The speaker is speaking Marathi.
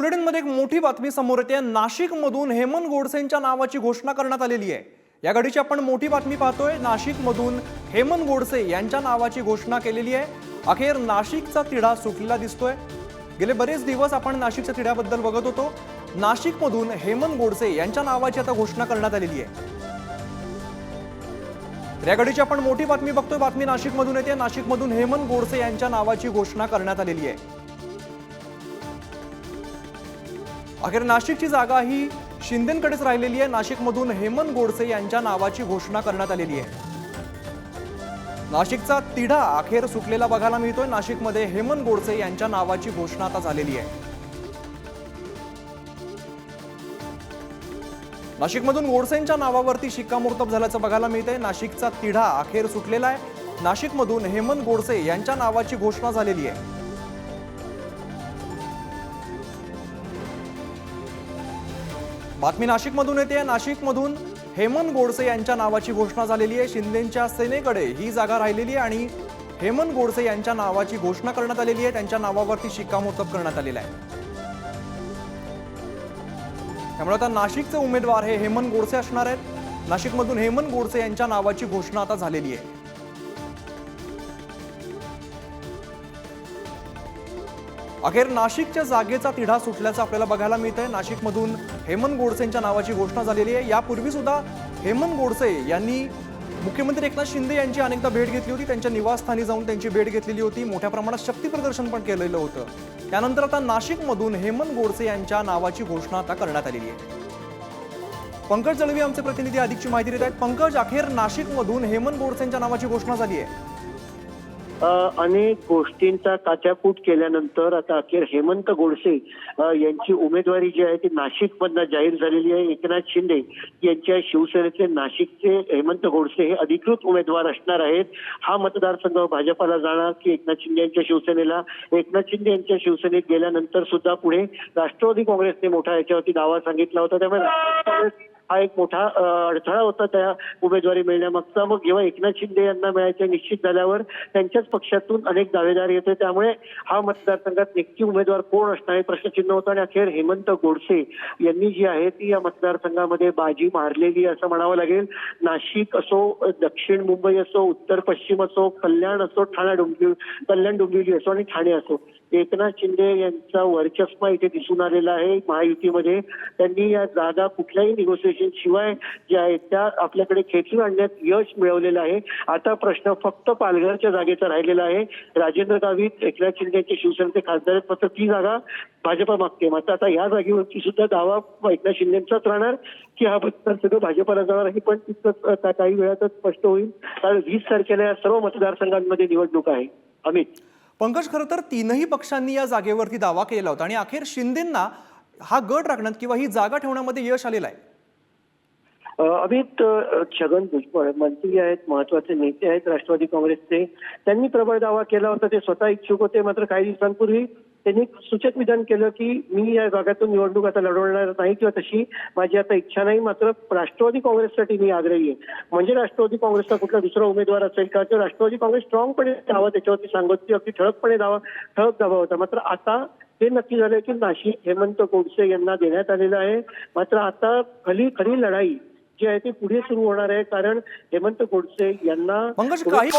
बुलेटिनमध्ये एक मोठी बातमी समोर येते. नाशिकमधून हेमंत गोडसेंच्या नावाची घोषणा करण्यात आलेली आहे. या घडीची आपण मोठी बातमी पाहतोय. नाशिकमधून हेमंत गोडसे यांच्या नावाची घोषणा केलेली आहे. अखेर नाशिकचा तिढा सुटलेला दिसतोय. गेले बरेच दिवस आपण नाशिकच्या तिढ्याबद्दल बघत होतो. नाशिकमधून हेमंत गोडसे यांच्या नावाची आता घोषणा करण्यात आलेली आहे. या घडीची आपण मोठी बातमी बघतोय. बातमी नाशिकमधून येते. नाशिकमधून हेमंत गोडसे यांच्या नावाची घोषणा करण्यात आलेली आहे. अखेर नाशिकची जागा ही शिंदेकडेच राहिलेली आहे. नाशिकमधून हेमंत गोडसे यांच्या नावाची घोषणा करण्यात आलेली आहे. नाशिकचा तिढा अखेर सुटलेला बघायला मिळतोय. नाशिकमध्ये हेमंत गोडसे यांच्या नावाची घोषणा आता झालेली आहे. नाशिकमधून गोडसेंच्या नावावरती शिक्कामोर्तब झाल्याचं बघायला मिळतंय. नाशिकचा तिढा अखेर सुटलेला आहे. नाशिकमधून हेमंत गोडसे यांच्या नावाची घोषणा झालेली आहे. बातमी नाशिकमधून येते. नाशिकमधून हेमंत गोडसे यांच्या नावाची घोषणा झालेली आहे. शिंदेच्या सेनेकडे ही जागा राहिलेली आहे आणि हेमंत गोडसे यांच्या नावाची घोषणा करण्यात आलेली आहे. त्यांच्या नावावरती शिक्कामोर्तब करण्यात आलेला आहे. त्यामुळे आता नाशिकचे उमेदवार हे हेमंत गोडसे असणार आहेत. नाशिकमधून हेमंत गोडसे यांच्या नावाची घोषणा आता झालेली आहे. अखेर नाशिकच्या जागेचा तिढा सुटल्याचं आपल्याला बघायला मिळतंय. नाशिकमधून हेमंत गोडसेंच्या नावाची घोषणा झालेली आहे. यापूर्वी सुद्धा हेमंत गोडसे यांनी मुख्यमंत्री एकनाथ शिंदे यांची अनेकदा भेट घेतली होती. त्यांच्या निवासस्थानी जाऊन त्यांची भेट घेतलेली होती. मोठ्या प्रमाणात शक्तीप्रदर्शन पण केलेलं होतं. त्यानंतर आता नाशिकमधून हेमंत गोडसे यांच्या नावाची घोषणा आता करण्यात आलेली आहे. पंकज जळवी आमचे प्रतिनिधी अधिकची माहिती देत आहेत. पंकज अखेर नाशिकमधून हेमंत गोडसेंच्या नावाची घोषणा झाली आहे. अनेक गोष्टींचा काचाकूट केल्यानंतर आता अखेर हेमंत गोडसे यांची उमेदवारी जी आहे ती नाशिकमधनं जाहीर झालेली आहे. एकनाथ शिंदे यांच्या शिवसेनेचे नाशिकचे हेमंत गोडसे हे अधिकृत उमेदवार असणार आहेत. हा मतदारसंघ भाजपाला जाणार की एकनाथ शिंदे यांच्या शिवसेनेला? एकनाथ शिंदे यांच्या शिवसेनेत गेल्यानंतर सुद्धा पुढे राष्ट्रवादी काँग्रेसने मोठा याच्यावरती दावा सांगितला होता. त्यामुळे राष्ट्रवादी काँग्रेस हा एक मोठा अडथळा होता त्या उमेदवारी मिळण्यामागचा. मग जेव्हा एकनाथ शिंदे यांना मिळायचे निश्चित झाल्यावर त्यांच्याच पक्षातून अनेक दावेदार येते त्यामुळे हा मतदारसंघात नक्की उमेदवार कोण असणार हे प्रश्नचिन्ह होतं. आणि अखेर हेमंत गोडसे यांनी जी आहे ती या मतदारसंघामध्ये बाजी मारलेली असं म्हणावं लागेल. नाशिक असो दक्षिण मुंबई असो उत्तर पश्चिम असो कल्याण असो ठाणा डोंबिवली कल्याण डोंबिवली असो आणि ठाणे असो. एकनाथ शिंदे यांचा वर्चस्व इथे दिसून आलेला आहे महायुतीमध्ये. त्यांनी या जागा कुठल्याही निगोसिएशन शिवाय ज्या आहेत त्या आपल्याकडे खेचून आणण्यात यश मिळवलेलं आहे. आता प्रश्न फक्त पालघरच्या जागेचा राहिलेला आहे. राजेंद्र गावित एकनाथ शिंदे यांचे शिवसेनेचे खासदार आहेत फक्त ती जागा भाजपा मागते. मात्र आता या जागेवरती सुद्धा दावा एकनाथ शिंदेचाच राहणार की हा मतदारसंघ भाजपाला जाणार आहे पण तिथं काही वेळातच स्पष्ट होईल. कारण वीस तारखेला या सर्व मतदारसंघांमध्ये निवडणूक आहे. अमित. पंकज खरं तर तीनही पक्षांनी या जागेवरती दावा केला होता आणि अखेर शिंदेंना हा गट राखण्यात किंवा ही जागा ठेवण्यामध्ये यश आलेलं आहे. अमित छगन भुजबळ मंत्री आहेत महत्त्वाचे नेते आहेत राष्ट्रवादी काँग्रेसचे. त्यांनी प्रबळ दावा केला होता ते स्वतः इच्छुक होते मात्र काही दिवसांपूर्वी त्यांनी सूचक विधान केलं की मी या भागातून निवडणूक आता लढवणार नाही किंवा तशी माझी आता इच्छा नाही. मात्र राष्ट्रवादी काँग्रेससाठी मी आग्रही आहे. म्हणजे राष्ट्रवादी काँग्रेसचा कुठला दुसरा उमेदवार असेल का किंवा राष्ट्रवादी काँग्रेस स्ट्रॉंगपणे दावा त्याच्यावरती सांगत होती अगदी ठळकपणे दावा ठळक दावा होता. मात्र आता हे नक्की झालं की नाशिक हेमंत गोडसे यांना देण्यात आलेलं आहे. मात्र आता खरी खरी लढाई जी आहे ती पुढे सुरू होणार आहे. कारण हेमंत गोडसे यांना काही